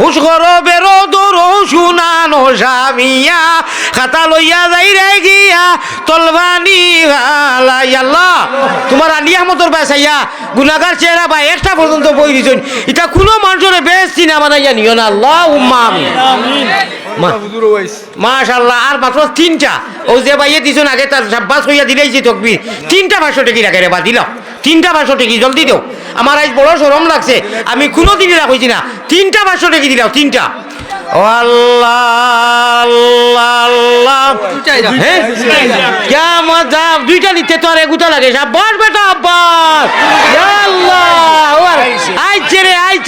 হুশ করো বেরো দরো শুনানো স্বামিয়া খাতা লইয়া যাই রে গিয়া তলবানি আল্লাহ তোমার আলী আহমদর বাসাইয়া গুনাগার চেহারা বা একটা পর্যন্ত বই দিছেন। এটা কোনো মানুষের বেশ সিনেমা বানাইয়া নিও না। আল্লাহ উম্মা আমি মাশাল্লাহ আর মাত্র তিনটা। ও যে বাইয়ে দিছুন আগে তার সাব্বাস হইয়া দিলেইছি তকবির। তিনটা পাঁচশো টেকি রাখে রে বা দিল তিনটা পাঁচশো টেকি জলদি দেও। আমার আজ বড় সরম লাগছে। আমি কোনো দিনই রাখছি না। তিনটা বাস রেখে দিলাম দাও তিনটা। দুইটা নিতে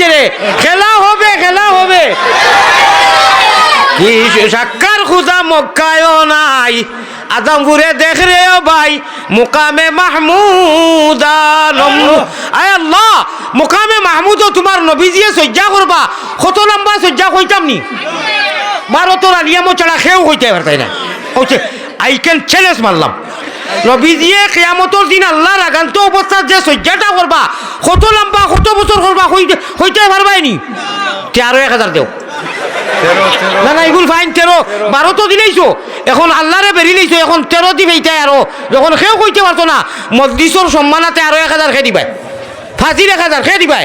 রে খেলা হবে খেলা হবে সাক্ষার খুদা মক্কায় নাই আদমপুরে দেখ রে ভাই মুকামে মাহমুদা আয় মুকামে মাহমুদও তোমার নবীজিয়ে সজ্জা করবা। কত লম্বা সজ্জা কইতাম নি? বারো তোরা নিয়মও ছাড়া খেয়েও হইতে পারতাই না। হচ্ছে আই ক্যান চ্যালেঞ্জ মারলাম। নবীজিয়ে কেয়ামতর দিন আল্লাহ রাগান্ত অবস্থার যে সজ্জাটা করবা কত লম্বা কত বছর করবা হইতে পারবাই নি? তেরো এক হাজার দেও। না না এগুলো ফাইন তেরো। বারো তো দিলেইছো এখন আল্লাহরে বেরি লইছো এখন তেরো দিবেইতাই আরও যখন সেও কইতে পারতো না মসজিদর সম্মানাতে আরও এক হাজার খেয়ে দিবাই। ফাঁসির এক হাজার খেয়ে দিবাই।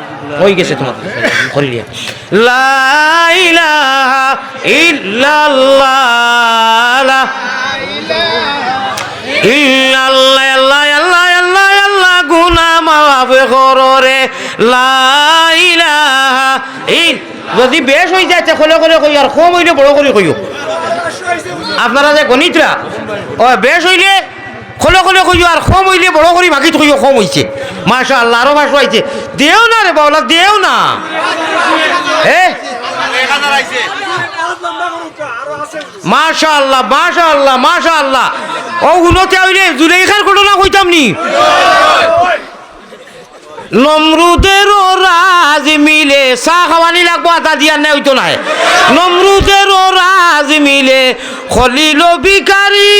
হয়ে গেছে তোমার করিলিয়া লা ইলাহা ইল্লাল্লাহ। করো যদি বেশ হয়ে যাচ্ছে খোলে খোলে কই আর কম হইলে বড় করে কইও। আপনারা যে গণিতরা, ও বেশ হইলে খোলে খোলে কইও, আর কম হইলে বড় করে বাকি কইও, কম হইছে। মাশা আল্লাহ আরও ভাষা হইছে দেও না রে বাবলা দেও না। মাশা আল্লাহ মাশা আল্লাহ মাশা আল্লাহ ও গুলোতে হইলে জুলেখার ঘটনা কইতাম নি। নমরুদের রাজ মিলে চা খাওয়ানি লাগবো আটা দিয়ার নাই হইতো নাই। নমরুদের রাজ মিলে খলিল বিকারী